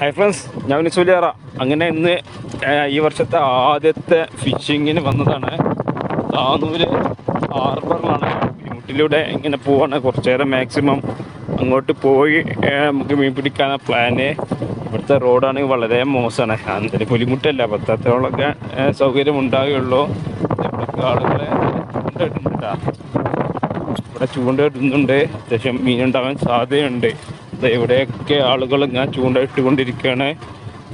Hi friends ഞാൻ നിസുലിയറ അങ്ങനെ ഇന്ന് ഈ വർഷത്തെ ആദ്യത്തെ ഫിഷിങ്ങിന് വന്നതാണ്. താനൂര് ഹാർബറിലാണ് മുട്ടിലൂടെ ഇങ്ങനെ പോവാണ്. കുറച്ച് നേരം മാക്സിമം അങ്ങോട്ട് പോയി നമുക്ക് മീൻ പിടിക്കാൻ പ്ലാന് ഇവിടുത്തെ റോഡാണെങ്കിൽ വളരെ മോശമാണ്. അതിന് പുലിമുട്ടല്ല പത്താത്തോളൊക്കെ സൗകര്യം ഉണ്ടാകുകയുള്ളൂ ആളുകളെ കൊണ്ടിട്ടുണ്ട് ട്ടാ. ഇവിടെ ചൂണ്ടയിടുന്നുണ്ട്. അത്യാവശ്യം മീനുണ്ടാവാൻ സാധ്യതയുണ്ട്. ഇവിടെയൊക്കെ ആളുകൾ ഇങ്ങനെ ചൂണ്ടയിട്ടുകൊണ്ടിരിക്കുകയാണ്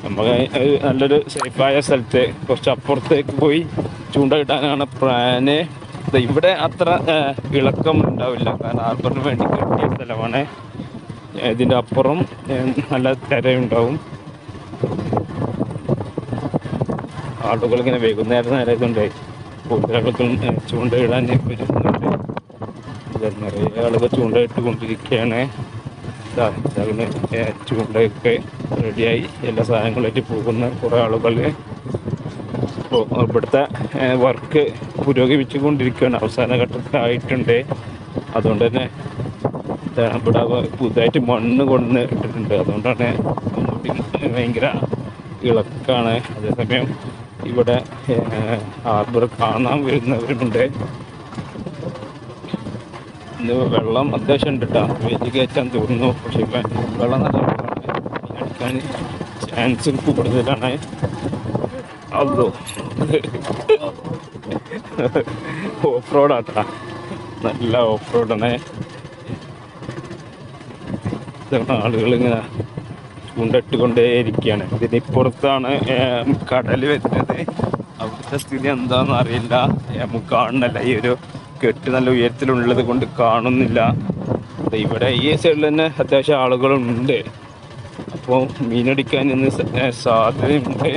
നമുക്ക് നല്ലൊരു സേഫായ സ്ഥലത്ത് കുറച്ച് അപ്പുറത്തേക്ക് പോയി ചൂണ്ടയിടാനാണ് പ്ലാന്. ഇവിടെ അത്ര ഇളക്കം ഉണ്ടാവില്ല കാരണം ആർബറിന് വേണ്ടി കെട്ടിയ സ്ഥലമാണ്. ഇതിന്റെ അപ്പുറം നല്ല തിരയുണ്ടാവും. ആളുകൾ ഇങ്ങനെ വൈകുന്നേരം നേരം കൂടുതൽ ആളുകൾ ചൂണ്ടയിടാൻ വരുന്നുണ്ട്. നിറയെ ആളുകൾ ചൂണ്ടയിട്ട് കൊണ്ടിരിക്കുകയാണ് ഏ, ചൂണ്ടയൊക്കെ റെഡിയായി. എല്ലാ സാധനങ്ങളായിട്ട് പോകുന്ന കുറേ ആളുകൾ ഇവിടുത്തെ വർക്ക് പുരോഗമിച്ചു കൊണ്ടിരിക്കുകയാണ് അവസാന ഘട്ടത്തിലായിട്ടുണ്ട് അതുകൊണ്ട് തന്നെ ഇവിടെ പുതുതായിട്ട് മണ്ണ് കൊണ്ടുവന്ന് ഇട്ടിട്ടുണ്ട്. അതുകൊണ്ടാണ് ഭയങ്കര ഇളക്കാണ്. അതേസമയം ഇവിടെ ഹാർബർ കാണാൻ വരുന്നവരുണ്ട്. വെള്ളം അത്യാവശ്യം ഉണ്ട് കേട്ടോ വെയിൽ കയറ്റാൻ തോന്നുന്നു. പക്ഷെ വെള്ളം നല്ല എടുക്കാൻ ചാൻസ് കൂടുതലാണ്. അതോ ഓഫ് റോഡാട്ടാ നല്ല ഓഫ് റോഡാണ് ആളുകൾ ഇങ്ങനെ ചൂണ്ടിട്ടുകൊണ്ടേയിരിക്കുകയാണ് ഇതിന് ഇപ്പുറത്താണ് കടൽ വരുന്നത്. അവിടുത്തെ സ്ഥിതി എന്താണെന്ന് അറിയില്ല നമുക്ക് കാണണല്ല ഈ ഒരു കെട്ട് നല്ല ഉയരത്തിലുള്ളത് കൊണ്ട് കാണുന്നില്ല. ഇവിടെ ഈ സൈഡിൽ തന്നെ അത്യാവശ്യം ആളുകളുണ്ട്. അപ്പോൾ മീനടിക്കാൻ ഇന്ന് സാധ്യതയുണ്ട്.